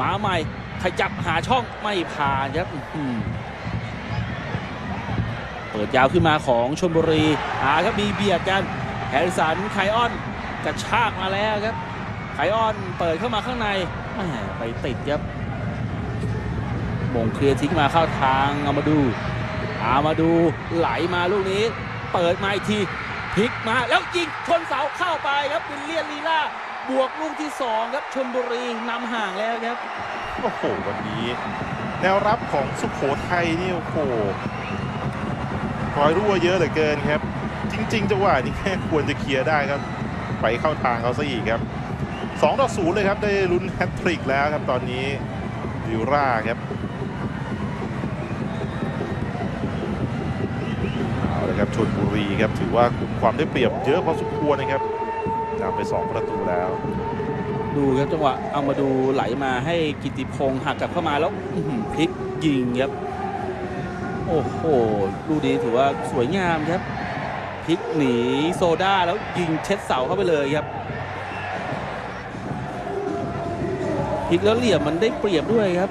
มาใหม่ขยับหาช่องไม่ผ่านครับเปิดยาวขึ้นมาของชลบุรีหาครับมีเบียดกันแฮริสันไคออนกระชากมาแล้วครับไคออนเปิดเข้ามาข้างในแหม่ไปติดครับมงเคลียร์ทิ้งมาเข้าทางเอามาดูเอามาดูไหลมาลูกนี้ เปิดมาอีกทีพลิกมาแล้วยิงชนเสาเข้าไปครับวิลเลียนลีลา บวกลูกที่สองครับชนบุรีนำห่างแล้วครับ โอ้โห วันนี้ แนวรับของสุโขทัยนี่โอ้โหรอยรั่วเยอะเหลือเกินครับ จริงๆจังหวะนี้แค่ควรจะเคลียร์ได้ครับ ไปเข้าทางเขาซะอีกครับ2ต่อ0เลยครับ ได้ลุ้นแฮตทริกแล้วครับตอนนี้ดิวราครับเอาลยครับชนบุรีครับถือว่าคุมความได้เปรียบเยอะพอสมควรนะครับ นำไป 2 ประตูแล้ว ดูครับจังหวะเอามาดูไหลมาให้กิติพงศ์หักกลับเข้ามาแล้วพลิกยิงครับ โอ้โหลูกนี้ถือว่าสวยงามครับพลิกหนีโซดาแล้วยิงเช็ดเสาเข้าไปเลยครับพลิกแล้วเหลี่ยมมันได้เปรียบด้วยครับ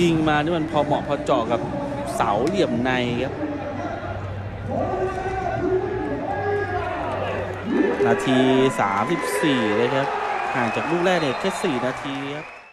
ยิงมานี่มันพอเหมาะพอเจาะกับเสาเหลี่ยมในครับ นาที 34 เลยครับ ห่างจากลูกแรกเนี่ยแค่ 4 นาทีครับ